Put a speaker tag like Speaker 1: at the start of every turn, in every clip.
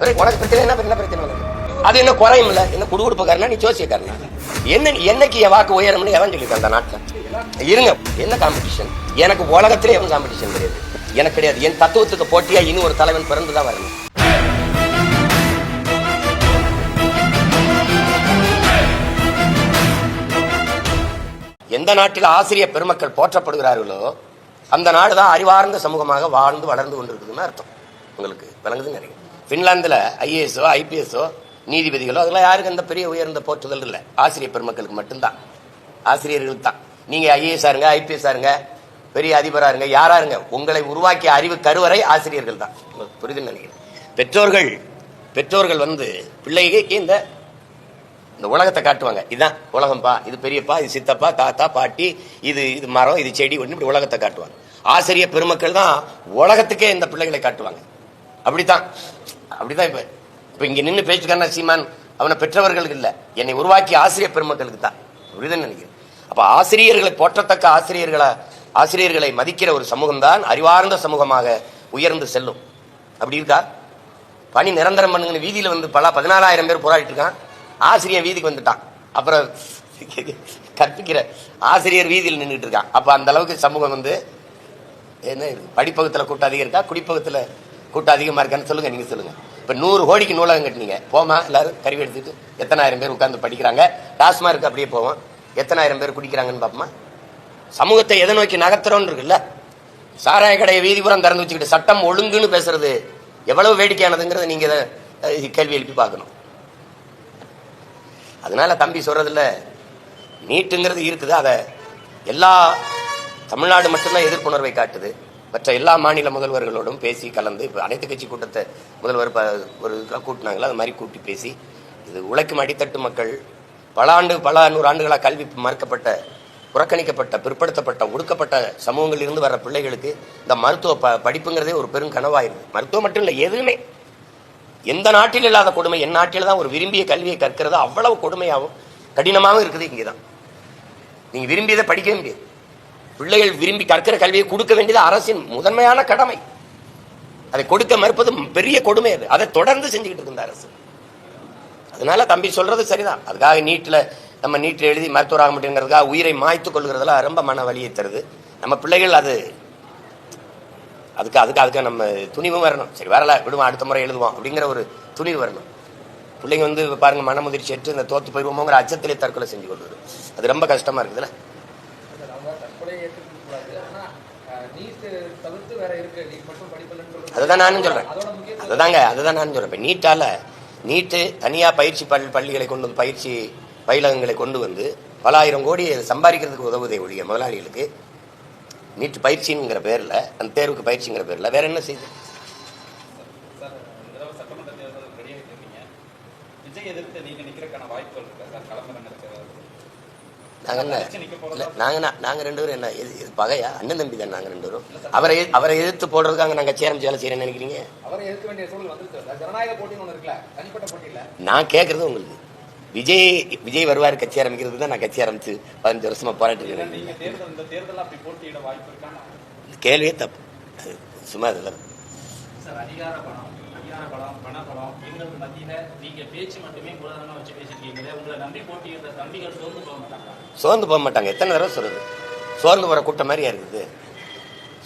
Speaker 1: உனக்கு பிரச்சனை என்ன பிரச்சனை உனக்கு? அது என்ன குறையும் இல்லை? என்ன குடுகுடுப்புக்காரனா நீ ஜோசியக்காரனா? என்ன என்னைக்கு என் வாக்கு உயரம்னு எவன் சொல்லியிருக்கேன் அந்த நாட்டில்? இருங்க என்ன காம்படிஷன் எனக்கு உலகத்திலே எவன் காம்படிஷன் கிடையாது. எனக்கு கிடையாது. என் தத்துவத்துக்கு போட்டியா இனி ஒரு தலைவன் பிறந்து தான் வரணும். எந்த நாட்டில் ஆசிரியர் பெருமக்கள் போற்றப்படுகிறார்களோ அந்த நாடு தான் அறிவார்ந்த சமூகமாக வாழ்ந்து வளர்ந்து கொண்டிருக்குதுன்னு அர்த்தம். உங்களுக்கு விளங்குதுன்னு நினைக்கிறேன். ஃபின்லாந்தில் ஐஏஎஸோ ஐபிஎஸோ நீதிபதிகளோ அதெல்லாம் யாருக்கு அந்த பெரிய உயர்ந்த போற்றுதல் இல்லை. ஆசிரியர் பெருமக்களுக்கு மட்டும்தான். ஆசிரியர்களுக்கு தான். நீங்கள் ஐஏஎஸ் ஆருங்க ஐபிஎஸ் ஆருங்க பெரிய அதிபராக இருங்க யாரா இருங்க உங்களை உருவாக்கிய அறிவு கருவறை ஆசிரியர்கள் தான். உங்களுக்கு நினைக்கிறேன். பெற்றோர்கள் பெற்றோர்கள் வந்து பிள்ளைகளுக்கு இந்த இந்த உலகத்தை காட்டுவாங்க. இதுதான் உலகம்பா இது பெரியப்பா இது சித்தப்பா தாத்தா பாட்டி இது இது மரம் இது செடி ஒன்று இப்படி உலகத்தை காட்டுவாங்க. ஆசிரியர் பெருமக்கள் தான் உலகத்துக்கே இந்த பிள்ளைகளை காட்டுவாங்க. அப்படித்தான். அப்படிதான் இப்ப இப்போ இங்க நின்று பேச்சுக்கான சீமான் அவனை பெற்றவர்களுக்கு இல்ல. என்னை உருவாக்கிய ஆசிரியர் பெருமக்களுக்கு தான். அப்படிதான் நினைக்கிறேன். அப்ப ஆசிரியர்களை போற்றத்தக்க ஆசிரியர்களை ஆசிரியர்களை மதிக்கிற ஒரு சமூகம் தான் அறிவார்ந்த சமூகமாக உயர்ந்து செல்லும். அப்படி இருக்கா? பணி நிரந்தரம் பண்ணுங்க வீதியில வந்து பல பதினாலாயிரம் பேர் போராடிட்டு இருக்கான். ஆசிரியர் வீதிக்கு வந்துட்டான். அப்புறம் கற்பிக்கிற ஆசிரியர் வீதியில் நின்றுட்டு இருக்கான். அப்ப அந்த அளவுக்கு சமூகம் வந்து என்ன இது படிப்பகத்துல கூட்டம் அதிகம் இருக்கா? குடிப்பகத்துல கூட்டம் அதிகமாக இருக்கான்னு சொல்லுங்க நீங்க சொல்லுங்க. இப்போ நூறு கோடிக்கு நூலகம் கட்டினீங்க. போமா எல்லாரும் கருவி எடுத்துட்டு எத்தனாயிரம் பேர் உட்காந்து படிக்கிறாங்க. டாஸ்மார்க் அப்படியே போவோம். எத்தனாயிரம் பேர் குடிக்கிறாங்கன்னு பாப்போமா? சமூகத்தை எதை நோக்கி நகர்த்துறோம்னு இருக்குல்ல. சாராய கடையை வீதிபுறம் திறந்து வச்சுக்கிட்டு சட்டம் ஒழுங்குன்னு பேசுறது எவ்வளவு வேடிக்கையானதுங்கிறத நீங்க இதை கேள்வி எழுப்பி பார்க்கணும். அதனால தம்பி சொல்றதில்ல நீட்டுங்கிறது இருக்குது? அதை எல்லா தமிழ்நாடு மட்டும்தான் எதிர்ப்புணர்வை காட்டுது. மற்ற எல்லா மாநில முதல்வர்களோடும் பேசி கலந்து இப்போ அனைத்து கட்சி கூட்டத்தை முதல்வர் ப- ஒரு கூட்டினாங்களோ அது மாதிரி கூட்டி பேசி இது உழைக்கும் அடித்தட்டு மக்கள் பல ஆண்டு பல நூறு ஆண்டுகளாக கல்வி மறுக்கப்பட்ட புறக்கணிக்கப்பட்ட பிற்படுத்தப்பட்ட ஒடுக்கப்பட்ட சமூகங்களிலிருந்து வர பிள்ளைகளுக்கு இந்த மருத்துவ ப படிப்புங்கிறதே ஒரு பெரும் கனவாயிருது மருத்துவம் மட்டும் இல்லை எதுவுமே. எந்த நாட்டில் இல்லாத கொடுமை என் நாட்டில் தான் ஒரு விரும்பிய கல்வியை கற்கிறது அவ்வளவு கொடுமையாகவும் கடினமாகவும் இருக்குது இங்கே தான் நீங்கள் விரும்பியதை படிக்கவே முடியாது. பிள்ளைகள் விரும்பி கற்கிற கல்வியை கொடுக்க வேண்டியது அரசின் முதன்மையான கடமை. அதை கொடுக்க மறுப்பது பெரிய கொடுமை அது. அதை தொடர்ந்து செஞ்சுக்கிட்டு இருக்கு இந்த அரசு. அதனால தம்பி சொல்றது சரிதான். அதுக்காக நீட்டில் நம்ம நீட்டில் எழுதி மருத்துவர் ஆக முடியுங்கிறதுக்காக உயிரை மாய்த்து கொள்கிறதெல்லாம் ரொம்ப மன வலியை தருது. நம்ம பிள்ளைகள் அது அதுக்கு அதுக்கு அதுக்கு நம்ம துணிவு வரணும். சரி வரல விடுவோம் அடுத்த முறை எழுதுவோம் அப்படிங்கிற ஒரு துணிவு வரணும். பிள்ளைங்க வந்து பாருங்க மன முதிர்ச்சி எடுத்து இந்த தோத்து போயிடுவோமோங்கிற அச்சத்திலே தற்கொலை செஞ்சு கொள்வது. அது ரொம்ப கஷ்டமா இருக்குதுல்ல
Speaker 2: சார், அவங்க தற்கொலையை ஏற்றுக்கூடாது ஆனா நீட் தவிர்த்து வேற இருக்கு நீட் மட்டும் படிப்பலன்னு சொல்றது
Speaker 1: அதுதான் நானும் சொல்றேன். அதுதாங்க அதுதான் நானும் சொல்றேன். இப்ப நீட்டால நீட்டு தனியா பயிற்சி பள்ளி பள்ளிகளை கொண்டு வந்து பயிற்சி பயிலகங்களை கொண்டு வந்து பல ஆயிரம் கோடி சம்பாதிக்கிறதுக்கு உதவுதே ஒழிய முதலாளிகளுக்கு நீட்டு பயிற்சிங்கிற பேர்ல அந்த தேர்வுக்கு பயிற்சிங்கிற பேர்ல வேற என்ன செய்யுது
Speaker 3: எதிர்த்து நீங்க நிக்கிறதுக்கான வாய்ப்புகள் இருக்கா? சார்
Speaker 1: நாங்க என்ன? இல்ல, நாங்க என்ன- நாங்க ரெண்டு பேரும் என்ன இது இது பகையா? அண்ணன் தம்பி தான் நாங்க ரெண்டு பேரும். அவரை அவரை எதிர்த்து போடுறதுக்காக நாங்க சேரம் சேலை செய்யறேன்னு நினைக்கிறீங்க?
Speaker 2: அவரை எதிர்க்க வேண்டிய சூழல் வந்துருச்சு. சார். ஜனநாயக போட்டின்னு ஒண்ணு இருக்குல்ல தனிப்பட்ட போட்டி இல்ல.
Speaker 1: நான் கேட்கறது உங்களுக்கு. விஜய் விஜய் வருவார் கட்சி ஆரம்பிக்கிறது தான் நான் கட்சி ஆரம்பிச்சு பதினஞ்சு வருஷமா போராட்டி கேள்வியே தப்பு. சும்மா
Speaker 4: அதிகார பலம் அதிகார படம் பணப்படம் எங்களுக்கு மத்தியில நீங்க பேச்சு மட்டுமே மூலதனமா வச்சு பேசிருக்கீங்களே உங்களை நம்பி போட்டியிடுற தம்பிகள் சோர்ந்து போக மாட்டாங்க
Speaker 1: சோர்ந்து போக மாட்டாங்க. எத்தனை தடவை சொல்றது? சோர்ந்து போற கூட்டம் மாதிரியா இருக்குது.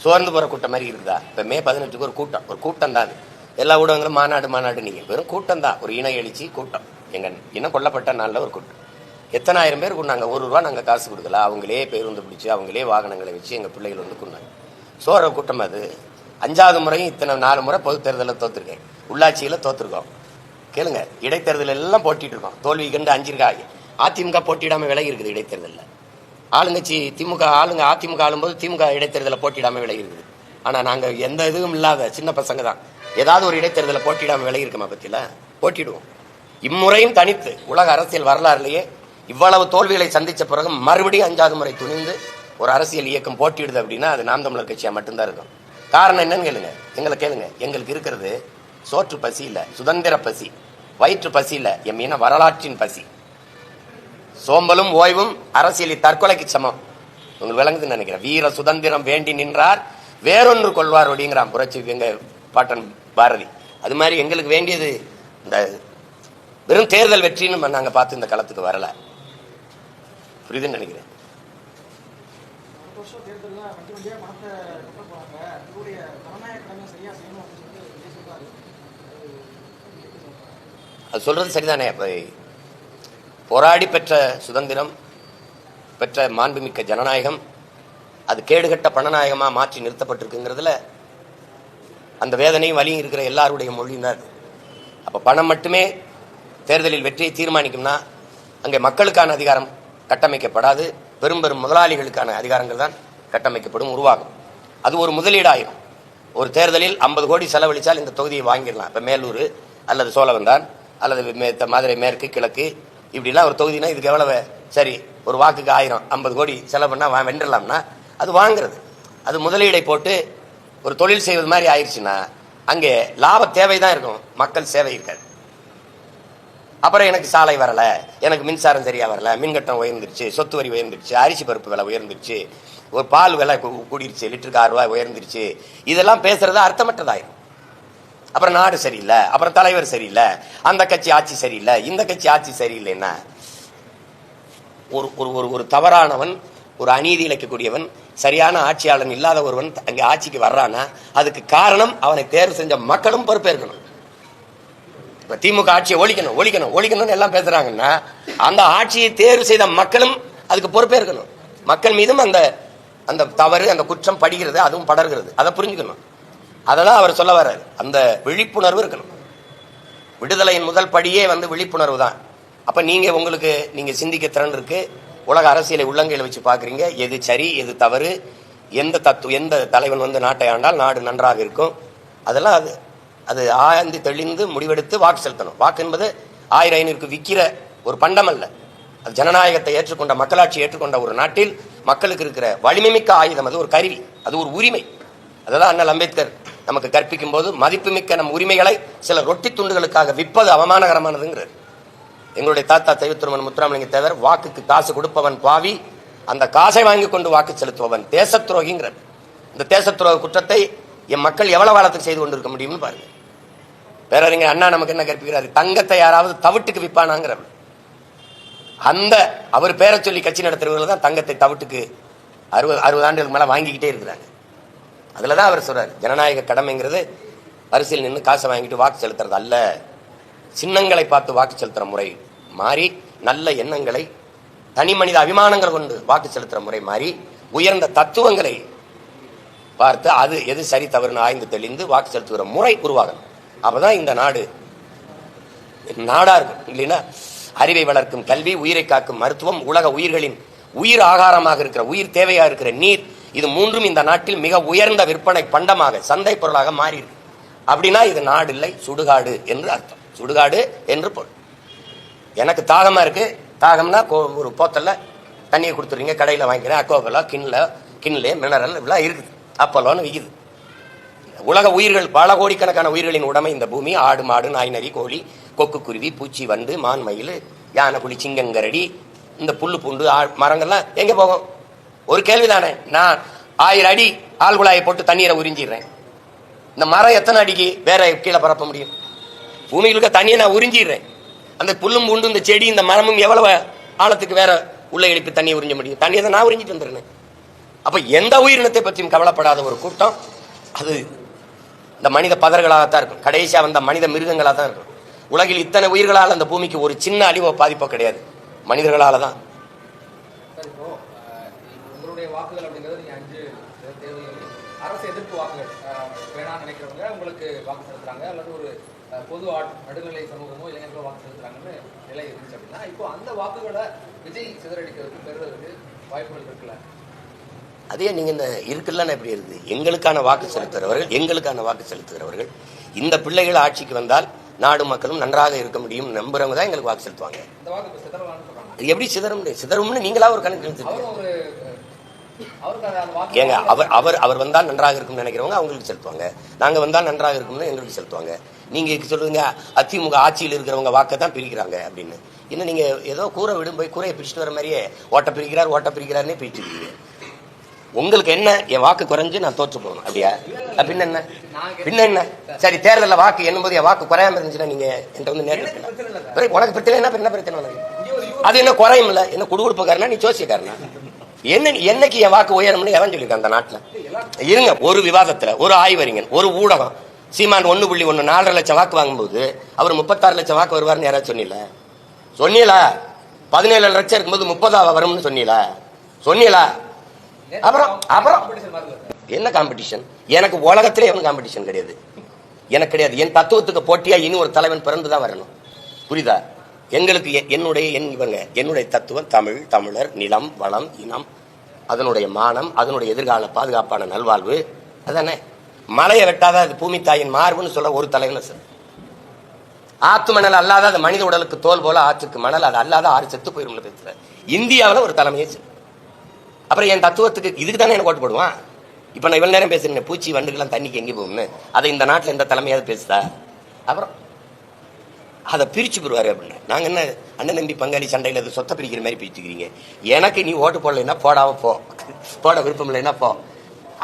Speaker 1: சோர்ந்து போற கூட்டம் மாதிரி இருக்குதா? இப்ப மே பதினெட்டுக்கு ஒரு கூட்டம். ஒரு கூட்டம் தான் அது. எல்லா ஊடகங்களும் மாநாடு மாநாடு நீங்க. வெறும் கூட்டம் தான். ஒரு இன எழுச்சி கூட்டம். எங்க இனம் கொல்லப்பட்ட நாளில் ஒரு கூட்டம். எத்தனை ஆயிரம் பேர் கொண்டாங்க ஒரு ரூபா நாங்கள் காசு கொடுக்கல. அவங்களே பேருந்து பிடிச்சி அவங்களே வாகனங்களை வச்சு எங்கள் பிள்ளைகள் வந்து கொண்டாங்க சோற கூட்டம் அது. அஞ்சாவது முறையும் இத்தனை நாலு முறை பொது தேர்தலில் தோத்துருக்கேன். உள்ளாட்சியில் தோத்துருக்கோம். கேளுங்க இடைத்தேர்தல் எல்லாம் போட்டிட்டு இருக்கோம். தோல்வி கண்டு அஞ்சிருக்கா அதிமுக போட்டியிடாமல் விலகி இருக்குது இடைத்தேர்தலில். ஆளுங்கட்சி திமுக ஆளுங்க அதிமுக ஆளும்போது திமுக இடைத்தேர்தலில் போட்டியிடாமல் விலகி இருக்குது. ஆனால் நாங்கள் எந்த இதுவும் இல்லாத சின்ன பசங்க தான். ஏதாவது ஒரு இடைத்தேர்தலில் போட்டியிடாமல் விலகி இருக்கமா பத்தியில போட்டிடுவோம். இம்முறையும் தனித்து உலக அரசியல் வரலாறுலேயே இவ்வளவு தோல்விகளை சந்தித்த பிறகு மறுபடியும் அஞ்சாவது முறை துணிந்து ஒரு அரசியல் இயக்கம் போட்டிடுது அப்படின்னா அது நாம் தமிழர் கட்சியாக மட்டும்தான் இருக்கும். காரணம் என்னன்னு கேளுங்க. எங்களை கேளுங்க. எங்களுக்கு இருக்கிறது சோற்று பசி இல்ல சுதந்திர பசி. வயிற்று பசி இல்ல எம் இன வரலாற்றின் பசி. சோம்பலும் ஓய்வும் அரசியலில் தற்கொலைக்கு சமம். உங்களுக்கு விளங்குதுன்னு நினைக்கிறேன். வீர சுதந்திரம் வேண்டி நின்றார் வேறொன்று கொள்வார் அப்படிங்கிறான் புரட்சி எங்க பாட்டன் பாரதி. அது மாதிரி எங்களுக்கு வேண்டியது இந்த வெறும் தேர்தல் வெற்றின்னு நாங்கள் பார்த்து இந்த களத்துக்கு வரல. புரியுதுன்னு நினைக்கிறேன்
Speaker 5: அடுத்த வருஷம் தேர்தலில் வண்டி வண்டியாக பணத்தை கொட்ட போகிறாங்க இவருடைய ஜனநாயக கடமை சரியாக செய்யணும் அப்படின்னு சொல்லிட்டு விஜய் சொல்றாரு அது எப்படி சொல்றாரு?
Speaker 1: அது சொல்றது சரிதானே? அப்போ போராடி பெற்ற சுதந்திரம் பெற்ற மாண்புமிக்க ஜனநாயகம் அது கேடுகட்ட பணநாயகமாக மாற்றி நிறுத்தப்பட்டிருக்குங்கிறதுல அந்த வேதனையும் வலியும் இருக்கிற எல்லாருடைய மொழியும் தான் அப்போ பணம் மட்டுமே தேர்தலில் வெற்றியை தீர்மானிக்கும்னா அங்கே மக்களுக்கான அதிகாரம் கட்டமைக்கப்படாது பெரும் பெரும் முதலாளிகளுக்கான அதிகாரங்கள் தான் கட்டமைக்கப்படும் உருவாகும். அது ஒரு முதலீடாயிரும். ஒரு தேர்தலில் ஐம்பது கோடி செலவழித்தால் இந்த தொகுதியை வாங்கிடலாம். இப்போ மேலூர் அல்லது சோழவன் தான் அல்லது மே- த- மதுரை மேற்கு கிழக்கு இப்படிலாம் ஒரு தொகுதினா இதுக்கு எவ்வளவு? சரி ஒரு வாக்குக்கு ஆயிரம் ஐம்பது கோடி செலவு பண்ணால் வா- வென்றலாம்னா அது வாங்குறது. அது முதலீடை போட்டு ஒரு தொழில் செய்வது மாதிரி ஆயிடுச்சுன்னா அங்கே லாப தேவை தான் இருக்கும். மக்கள் சேவை இருக்காது. அப்புறம் எனக்கு சாலை வரலை எனக்கு மின்சாரம் சரியாக வரல மின்கட்டம் உயர்ந்துருச்சு சொத்து வரி உயர்ந்துருச்சு அரிசி பருப்பு விலை உயர்ந்துருச்சு ஒரு பால் விலை கூடிருச்சு லிட்டருக்கு ஆறு ரூபாய் உயர்ந்துருச்சு. இதெல்லாம் பேசுறது அர்த்தமற்றதாயிரும். அப்புறம் நாடு சரியில்லை அப்புறம் தலைவர் சரியில்லை அந்த கட்சி ஆட்சி சரியில்லை இந்த கட்சி ஆட்சி சரியில்லைன்னா ஒரு ஒரு ஒரு ஒரு தவறானவன் ஒரு அநீதி இழைக்கக்கூடியவன் சரியான ஆட்சியாளன் இல்லாத ஒருவன் அங்கே ஆட்சிக்கு வர்றானா அதுக்கு காரணம் அவனை தேர்வு செஞ்ச மக்களும் பொறுப்பேற்கணும். இப்ப திமுக ஆட்சியை ஒழிக்கணும் ஒழிக்கணும் ஒழிக்கணும்னு எல்லாம் பேசுறாங்கன்னா அந்த ஆட்சியை தேர்வு செய்த மக்களும் அதுக்கு பொறுப்பேற்கணும். மக்கள் மீதும் அந்த அந்த தவறு அந்த குற்றம் படுகிறது அதுவும் படர்கிறது. அதை புரிஞ்சுக்கணும். அதெல்லாம் அவர் சொல்ல வர்றாரு. அந்த விழிப்புணர்வு இருக்கணும். விடுதலையின் முதல் படியே வந்து விழிப்புணர்வு தான். அப்போ நீங்கள் உங்களுக்கு நீங்கள் சிந்திக்க திறன் இருக்கு. உலக அரசியலை உள்ளங்கையில் வச்சு பார்க்குறீங்க எது சரி எது தவறு எந்த தத்துவம் எந்த தலைவன் வந்து நாட்டை ஆண்டால் நாடு நன்றாக இருக்கும். அதெல்லாம் அது அது ஆய்ந்து தெளிந்து முடிவெடுத்து வாக்கு செலுத்தணும். வாக்கு என்பது ஆயிரம் ஐநூறுக்கு விற்கிற ஒரு பண்டம் அல்ல. அது ஜனநாயகத்தை ஏற்றுக்கொண்ட மக்களாட்சி ஏற்றுக்கொண்ட ஒரு நாட்டில் மக்களுக்கு இருக்கிற வலிமைமிக்க ஆயுதம். அது ஒரு கருவி. அது ஒரு உரிமை. அதெல்லாம் அண்ணல் அம்பேத்கர் நமக்கு கற்பிக்கும் போது மதிப்புமிக்க நம் உரிமைகளை சில ரொட்டி துண்டுகளுக்காக விற்பது அவமானகரமானதுங்கிறார் எங்களுடைய தாத்தா தெய்வத்திருமன் முத்துராமலிங்க தேவர் வாக்குக்கு காசு கொடுப்பவன் பாவி அந்த காசை வாங்கி கொண்டு வாக்கு செலுத்துபவன் தேச துரோகிங்கிறார் இந்த தேச துரோக குற்றத்தை என் மக்கள் எவ்வளவு காலத்துக்கு செய்து கொண்டிருக்க முடியும்னு பாருங்க. பேரறிஞர் அண்ணா நமக்கு என்ன கற்பிக்கிறாரு? தங்கத்தை யாராவது தவிட்டுக்கு விற்பானாங்கிறவர். அந்த அவர் பேரை சொல்லி கட்சி நடத்துறவர்கள் தான் தங்கத்தை தவிட்டுக்கு அறுபது அறுபது ஆண்டுகளுக்கு மேலே வாங்கிக்கிட்டே இருக்கிறாங்க. அதில் தான் அவர் சொல்கிறார் ஜனநாயக கடமைங்கிறது வரிசையில் நின்று காசை வாங்கிட்டு வாக்கு செலுத்துறது அல்ல. சின்னங்களை பார்த்து வாக்கு செலுத்துற முறை மாறி நல்ல எண்ணங்களை தனி மனித அபிமானங்கள் கொண்டு வாக்கு செலுத்துற முறை மாறி உயர்ந்த தத்துவங்களை பார்த்து அது எது சரி தவறுன்னு ஆய்ந்து தெளிந்து வாக்கு செலுத்துகிற முறை உருவாகணும். அப்பதான் இந்த நாடு நாடா இருக்கும். இல்லைன்னா அறிவை வளர்க்கும் கல்வி உயிரை காக்கும் மருத்துவம் உலக உயிர்களின் உயிர் ஆகாரமாக இருக்கிற உயிர் தேவையா இருக்கிற நீர் இது மூன்றும் இந்த நாட்டில் மிக உயர்ந்த விற்பனை பண்டமாக சந்தை பொருளாக மாறியிருக்கு. அப்படின்னா இது நாடு இல்லை சுடுகாடு என்று அர்த்தம். சுடுகாடு என்று பொருள். எனக்கு தாகமா இருக்கு. தாகம்னா கோ- ஒரு போத்தல்ல தண்ணியை கொடுத்துறீங்க கடையில் வாங்கிக்கிறேன் அக்கோகலோ கிண்ல கிண்லே மினரல் இப்படிலாம் இருக்குது. அப்போலோன்னு விற்கிது உலக உயிர்கள் பல கோடிக்கணக்கான உயிர்களின் உடமை இந்த பூமி. ஆடு மாடு நாய் நரி கோழி கொக்கு குருவி பூச்சி வண்டு மான் மயில் யானை புலி சிங்கங்கரடி இந்த புல்லு பூண்டு ஆ- மரங்கள்லாம் எங்கே போகும்? ஒரு கேள்விதானே? நான் ஆயிரம் அடி ஆள் குழாயை போட்டு தண்ணீரை உறிஞ்சிடுறேன். இந்த மரம் எத்தனை அடிக்கு வேற கீழே பரப்ப முடியும்? பூமியில் இருக்க தண்ணியை நான் உறிஞ்சிடுறேன். அந்த புல்லும் பூண்டு இந்த செடி இந்த மரமும் எவ்வளவு ஆழத்துக்கு வேற உள்ள எழுப்பி தண்ணியை உறிஞ்ச முடியும்? தண்ணியை தான் நான் உறிஞ்சிட்டு வந்துடுறேன். அப்போ எந்த உயிரினத்தை பற்றியும் கவலைப்படாத ஒரு கூட்டம். அது இந்த மனித பதர்களாகத்தான் இருக்கும். கடைசியாக வந்த மனித மிருகங்களாக தான் இருக்கும். உலகில் இத்தனை உயிர்களால் அந்த பூமிக்கு ஒரு சின்ன அழிவோ பாதிப்போ கிடையாது. மனிதர்களால் தான்
Speaker 2: சார் இப்போ அஹ், உங்களுடைய வாக்குகள் அப்படிங்கிறது நீங்க அஞ்சு தேர்தல்களில் அரசு எதிர்ப்பு வாக்குகள் வேணாம்னு நினைக்கிறவங்க உங்களுக்கு வாக்கு செலுத்துறாங்க. அல்லது ஒரு பொது நடுநிலை சமூகமோ இளைஞர்களோ வாக்கு செலுத்துறாங்கன்னு நிலை இருந்துச்சு அப்படின்னா இப்போ அந்த வாக்குகளை விஜய் சிதறடிக்கிறதுக்கு பெறுவதற்கு வாய்ப்புகள் இருக்குல்ல?
Speaker 1: அதே நீங்க இந்த இருக்குல்லன்னு எப்படி இருக்குது? எங்களுக்கான வாக்கு செலுத்துகிறவர்கள் எங்களுக்கான வாக்கு செலுத்துகிறவர்கள் இந்த பிள்ளைகள் ஆட்சிக்கு வந்தால் நாடு மக்களும் நன்றாக இருக்க முடியும் நம்புறவங்க தான் எங்களுக்கு வாக்கு செலுத்துவாங்க. எப்படி சிதறும்? சிதறும்னு நீங்களா ஒரு கணக்கு ஏங்க அவர் அவர் அவர் வந்தால் நன்றாக இருக்கும்னு நினைக்கிறவங்க அவங்களுக்கு செலுத்துவாங்க. நாங்க வந்தால் நன்றாக இருக்கும்னு எங்களுக்கு செலுத்துவாங்க. நீங்க சொல்லுங்க அதிமுக ஆட்சியில் இருக்கிறவங்க வாக்கை தான் பிரிக்கிறாங்க அப்படின்னு. இன்னும் நீங்க ஏதோ கூரை விடும் போய் கூரையை பிரிச்சுட்டு வர மாதிரியே ஓட்ட பிரிக்கிறார் ஓட்ட பிரிக்கிறாருன்னே பிரிச்சுருக்கீங்க உங்களுக்கு என்ன? என் வாக்கு குறைஞ்சு நான் தோற்று போகணும். அப்படியா? பின்ன என்ன? பின்ன என்ன? சரி தேர்தலில் வாக்கு என்னும்போது என் வாக்கு குறையாம இருந்துச்சுன்னா நீங்க என்கிட்ட வந்து நேரில் உனக்கு பிரச்சனை என்ன? பிரச்சனை அது என்ன குறையும் இல்லை என்ன குடுகுடுப்புக்காரனா? நீ சோசியக்காரனா என்ன என்னைக்கு என் வாக்கு உயரும்னு எவன் சொல்லியிருக்கான் அந்த நாட்டில். இருங்க ஒரு விவாதத்தில் ஒரு ஆய்வறிஞன் ஒரு ஊடகம். சீமான் ஒன்று புள்ளி ஒன்று நாலரை லட்சம் வாக்கு வாங்கும்போது அவர் முப்பத்தாறு லட்சம் வாக்கு வருவார்னு யாராவது சொன்னீல? சொன்னீங்களா பதினேழு லட்சம் இருக்கும்போது முப்பதாவா வரும்னு சொன்னீங்களா சொன்னீங்களா அப்புறம் அப்புறம். என்ன காம்படிஷன் எனக்கு உலகத்திலே எவனும் காம்படிஷன் கிடையாது. எனக்கு கிடையாது. என் தத்துவத்துக்கு போட்டியா இனி ஒரு தலைவன் பிறந்து தான் வரணும். புரியுதா? எங்களுக்கு என்னுடைய என் இவங்க என்னுடைய தத்துவம் தமிழ் தமிழர் நிலம் வளம் இனம் அதனுடைய மானம் அதனுடைய எதிர்கால பாதுகாப்பான நல்வாழ்வு அதானே? மலையை வெட்டாத அது பூமி தாயின் மார்புன்னு சொல்ல ஒரு தலைவன் சார் ஆத்து மணல் அல்லாத அது மனித உடலுக்கு தோல் போல ஆற்றுக்கு மணல் அது அல்லாத ஆறு செத்து போயிரும்ல பேசுற இந்தியாவில் ஒரு தலைமையே சார் அப்புறம் என் தத்துவத்துக்கு இதுக்கு தானே எனக்கு ஓட்டு போடுவான்? இப்போ நான் இவ்வளோ நேரம் பேசுறேன் பூச்சி வண்டுக்கெல்லாம் தண்ணிக்கு எங்கே போகும்னு. அதை இந்த நாட்டில் எந்த தலைமையாவது பேசுதா? அப்புறம் அதை பிரிச்சு போடுவாரு அப்படின்னு. நாங்க என்ன அண்ணன் தம்பி பங்காளி சண்டையில் அது சொத்தை பிரிக்கிற மாதிரி பிரிச்சுக்கிறீங்க? எனக்கு நீ ஓட்டு போடலைன்னா போடாம போ. போட விருப்பம் இல்லைன்னா போ.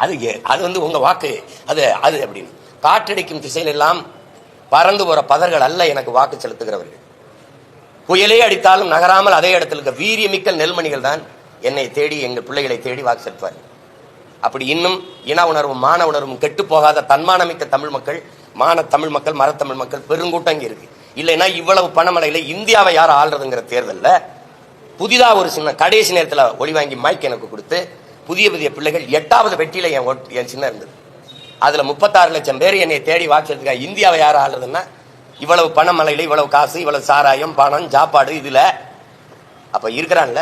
Speaker 1: அது அது வந்து உங்க வாக்கு. அது அது அப்படின்னு. காற்றடிக்கும் திசையில் எல்லாம் பறந்து போற பதர்கள் அல்ல எனக்கு வாக்கு செலுத்துகிறவர்கள். புயலே அடித்தாலும் நகராமல் அதே இடத்துல இருக்க வீரியமிக்க நெல்மணிகள் தான் என்னை தேடி எங்கள் பிள்ளைகளை தேடி வாக்கு செலுத்துவார் அப்படி இன்னும் இன உணர்வும் மான உணர்வும் கெட்டு போகாத தன்மானமிக்க தமிழ் மக்கள் மான தமிழ் மக்கள் மரத்தமிழ் மக்கள் பெருங்கூட்டம் இங்கே இருக்கு. இல்லைன்னா இவ்வளவு பணமழையில இந்தியாவை யார் ஆள்றதுங்கிற தேர்தலில் புதிதா ஒரு சின்ன கடைசி நேரத்தில் ஒளி வாங்கி மைக் எனக்கு கொடுத்து புதிய புதிய பிள்ளைகள் எட்டாவது வெட்டியில என் என் சின்ன இருந்தது. அதுல முப்பத்தாறு லட்சம் பேர் என்னை தேடி வாக்களித்துக்காக இந்தியாவை யார் ஆள்றதுன்னா இவ்வளவு பணமலையில் இவ்வளவு காசு இவ்வளவு சாராயம் பணம் சாப்பாடு இதுல. அப்ப இருக்கிறான்ல?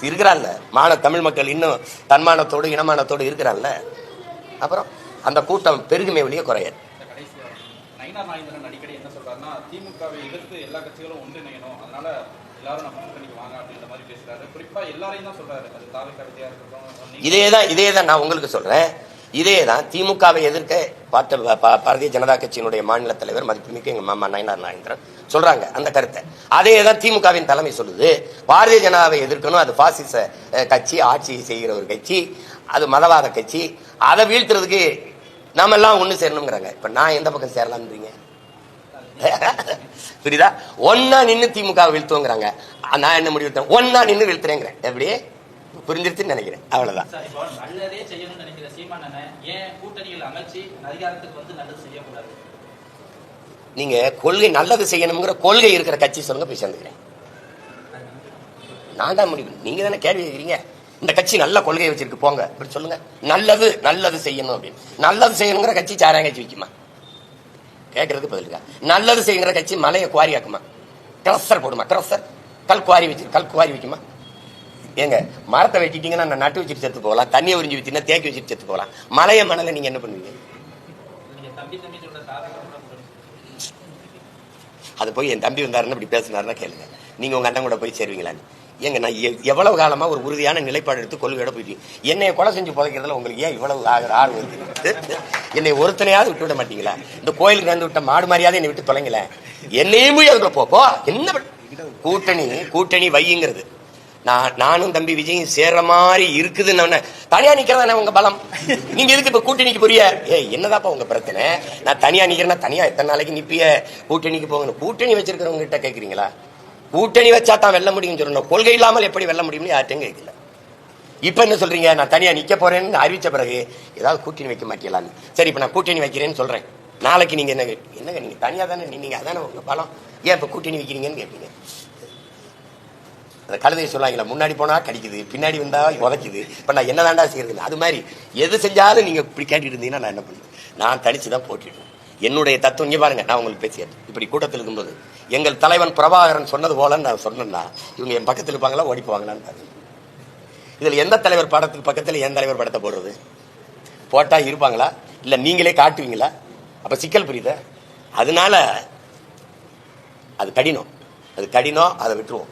Speaker 1: இருக்கிறான்ல? மான தமிழ் மக்கள் இன்னும் தன்மானத்தோடு இனமானத்தோடு இருக்கிறான்ல? அப்புறம் அந்த கூட்டம் பெருகுமே வெளியே குறையாது
Speaker 3: நயினார் நாயந்திரன் அடிக்கடி என்ன சொல்றாருன்னா திமுகவை எதிர்த்து எல்லா கட்சிகளும் ஒன்றிணையணும். அதனால எல்லாரும் நம்ம கூட்டணிக்கு வாங்க அப்படின்ற மாதிரி பேசுறாரு. குறிப்பா எல்லாரையும் தான் சொல்றாரு. அது தாவை கவிதையா இருக்கட்டும் நீங்க-
Speaker 1: இதே தான் இதே தான் நான் உங்களுக்கு சொல்றேன். இதே தான் திமுகவை எதிர்க்க பார்த்த பாரதிய ஜனதா கட்சியினுடைய மாநில தலைவர் மதிப்புமிக்க எங்க மாமா நயனார் நாயந்திரன் சொல்றாங்க அந்த கருத்தை. அதே தான் திமுகவின் தலைமை சொல்லுது. பாரதிய ஜனதாவை எதிர்க்கணும். அது பாசிச கட்சி ஆட்சி செய்கிற ஒரு கட்சி அது மதவாத கட்சி. அதை வீழ்த்துறதுக்கு நாம எல்லாம் ஒண்ணு சேரணுங்கிறாங்க இப்ப நான் எந்த பக்கம் சேரலாம்ன்றீங்க? புரியுதா? ஒன்னா நின்னு திமுக வீழ்த்துவோங்கிறாங்க. நான் என்ன முடிவு ஒன்னா நின்னு வீழ்த்துறேங்கிறேன். எப்படி? புரிஞ்சிருச்சுன்னு நினைக்கிறேன். அவ்வளவுதான். நீங்க கொள்கை நல்லது செய்யணுங்கிற கொள்கை இருக்கிற கட்சி சொல்லுங்க போய் சேர்ந்துக்கிறேன். நான் தான் முடிவு. நீங்க தானே கேள்வி கேட்குறீங்க. இந்த கட்சி நல்ல கொள்கை வச்சிருக்கு போங்க. இப்படி சொல்லுங்க. நல்லது நல்லது செய்யணும் அப்படின்னு. நல்லது செய்யணுங்கிற கட்சி சாராய கட்சி வைக்குமா? கேட்கறதுக்கு பதில் நல்லது செய்யுங்கிற கட்சி மலையை குவாரி ஆக்குமா? கிரஸர் போடுமா? கிளஸ்டர் கல் குவாரி வச்சு கல் குவாரி வைக்குமா? ஏங்க மரத்தை வெட்டிட்டீங்கன்னா நான் நட்டு வச்சுட்டு செத்து போகலாம் தண்ணியை உறிஞ்சி வச்சுன்னா தேக்கி வச்சுட்டு செத்து போகலாம். மலையை மணலை நீங்க என்ன பண்ணுவீங்க? அது போய் என் தம்பி வந்தாருன்னு இப்படி பேசினாருன்னா கேளுங்க. நீங்க உங்க அண்ணன் கூட போய் சேருவீங்களான்னு. ஏங்க நான் எ- எவ்வளவு காலமா ஒரு உறுதியான நிலைப்பாடு எடுத்து கொள்கையோட போயிட்டீங்க என்னை கொலை செஞ்சு புதைக்கிறதுல உங்களுக்கு ஏன் இவ்வளவு ஆகிற ஆர்வம் இருக்கு என்னை ஒருத்தனையாவது விட்டு விட மாட்டீங்களா? இந்த கோயிலுக்கு வந்து விட்ட மாடு மாதிரியாவது என்னை விட்டு தொலைங்கல என்னையும் போய் அதுக்குள்ள போப்போ என்ன கூட்டணி கூட்டணி வையுங்கிறது. நான் நானும் தம்பி விஜயும் சேர்ற மாதிரி இருக்குதுன்னு தனியா நிக்கிறதா உங்க பலம்? நீங்க எதுக்கு இப்ப கூட்டணிக்கு புரிய ஏ என்னதாப்பா உங்க பிரச்சனை? நான் தனியா நிக்கிறேன்னா தனியா எத்தனை நாளைக்கு நிப்பிய? கூட்டணிக்கு போகணும் கூட்டணி வச்சிருக்கிறவங்க கிட்ட கேக்குறீங்களா? கூட்டணி வச்சா தான் வெல்ல முடியும்னு சொல்லணும். கொள்கை இல்லாமல் எப்படி வெல்ல முடியும்னு யார்ட்டையும் கேட்கல. இப்ப என்ன சொல்றீங்க? நான் தனியா நிக்க போறேன்னு அறிவிச்ச பிறகு ஏதாவது கூட்டணி வைக்க மாட்டீங்களான்னு. சரி இப்ப நான் கூட்டணி வைக்கிறேன்னு சொல்றேன். நாளைக்கு நீங்க என்ன என்னங்க நீங்க தனியா தானே நீங்க அதானே உங்க பலம். ஏன் இப்ப கூட்டணி வைக்கிறீங்கன்னு கேட்பீங்க. அந்த கழுதையை சொல்லாங்களா முன்னாடி போனா கடிக்குது பின்னாடி வந்தா உதைக்குது. இப்ப நான் என்னதான்டா செய்யறது? அது மாதிரி எது செஞ்சாலும் நீங்க இப்படி கேட்டுட்டு இருந்தீங்கன்னா நான் என்ன பண்ணுவேன்? நான் தனிச்சு தான் போட்டிடுவேன். என்னுடைய தத்துவம் இங்கே பாருங்க நான் உங்களுக்கு பேசியது. இப்படி கூட்டத்தில் இருக்கும்போது எங்கள் தலைவன் பிரபாகரன் சொன்னது போலன்னு நான் சொன்னேன்னா இவங்க என் பக்கத்தில் இருப்பாங்களா ஓடி போவாங்களான்னு பாருங்க. எந்த தலைவர் படத்துக்கு பக்கத்தில் என் தலைவர் படத்தை போடுறது? போட்டால் இருப்பாங்களா? இல்லை நீங்களே காட்டுவீங்களா? அப்போ சிக்கல் புரியுதா? அதனால அது கடினம். அது கடினம் அதை விட்டுருவோம்.